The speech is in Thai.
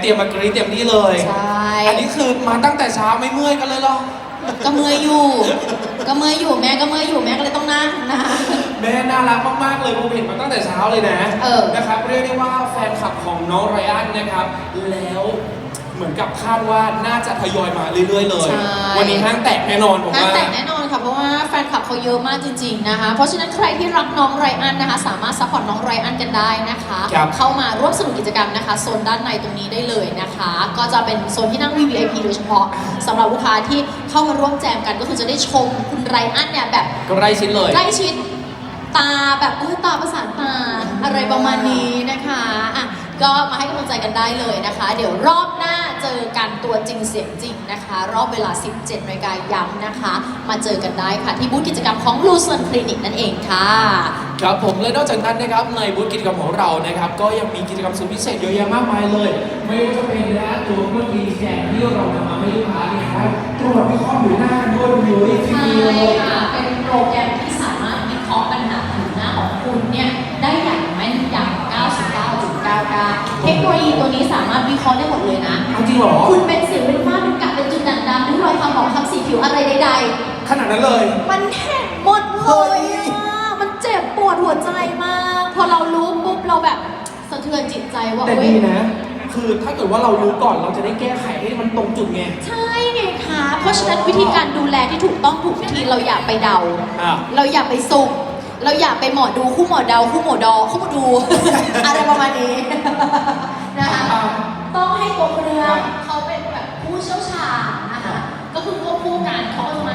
เตรียมมากรีดเตรียมนี่เลย ใช่ อันนี้คือมาตั้งแต่เช้าไม่เมื่อยกันเลยเหรอ ก็เมื่อยอยู่ ก็เมื่อยอยู่แม่ก็เมื่อยอยู่แม่ก็เลยต้องนั่งนะคะแม่น่ารักมากๆเลยผมเห็นมาตั้งแต่เช้าเลยนะเออ นะครับเรียกได้ว่าแฟนคลับของน้องไรอันนะครับ แล้วเหมือนกับคาดว่าน่าจะทยอยมาเรื่อยๆเลย ใช่ วันนี้ห้างแตกแน่นอนผมห้างว่า แตกแน่นอนค่ะ เพราะว่าแฟนคลับเขาเยอะมากจริงๆนะคะ เพราะฉะนั้นใครที่รักน้องไรอันนะคะ สามารถซัพพอร์ตน้องไรอันกันได้นะคะ ครับ เข้ามาร่วมสนุกกิจกรรมนะคะโซนด้านในตรงนี้ได้เลยนะคะ ก็จะเป็นโซนที่นั่ง VVIP โดยเฉพาะสำหรับลูกค้าที่เข้ามาร่วมแจมกันก็คือจะได้ชมคุณไรอันเนี่ยแบบ ก็ไร่ชิ้นเลย ใกล้ชิดตาแบบเออตาประสานตาอะไรประมาณนี้นะคะอะก็มาให้กำลังใจกันได้เลยนะคะ เดี๋ยวรอบหน้า เจอกันตัวจริงเสียงจริงนะคะ รอบเวลา 17นาฬิกาย้ำนะคะ มาเจอกันได้ค่ะ ที่บูธกิจกรรมของ b l u e s o n Clinic นั่นเองค่ะ ครับผมและนอกจากนั้นนะครับในบูธกิจกรรมของเรานะครับ ก็ยังมีกิจกรรมสุดพิเศษเยอะแยะมากมายเลย ไม่ว่าจะเป็นนะตัวเครื่องดีแสงที่เรานำมาให้ลูกค้าเนี่ยครับตรวจวิเคราะห์ผิวหน้ากันด้วยดูดิฟใช่รีเลยค่ะเป็นโปรแกรมที่สามารถวิเคราะห์ปัญหาผิวหน้าของคุณเนี่ยได้อย่างแม่นยำ99.99 เท คโนโลยีตัวนี้สามารถวิเคราะห์ได้หมดเลยนะ เอาจริงเหรอ คุณเป็นสิวเป็นฝ้าเป็นกระเป็นจุดด่างดำริ้วรอยความหมองคำสีผิวอะไรใดขนาดนั้นเลย ๆ มันเห็นหมดเลยอะมันเจ็บปวดหัวใจมาก พอเรารู้ปุ๊บเราแบบสะเทือนจิตใจว่าแต่เว้ดีย นะ คือถ้าเกิดว่าเรารู้ก่อนเราจะได้แก้ไขให้มันตรงจุดไง ใช่ไงคะ เพราะฉะนั้นวิธีการดูแลที่ถูกต้องถูกวิธีเราอย่าไปเดา อะเราอย่าไปสุ่ม เราอยากไปหมอดูคู่หมอเดาคู่หมอดอคู่หมอดู อะไรประมาณนี้นะคะต้องให้กรมเรืองเขาเป็นแบบผู้เชี่ยวชาญนะคะก็คือควบคู่กันเขาก็จะมา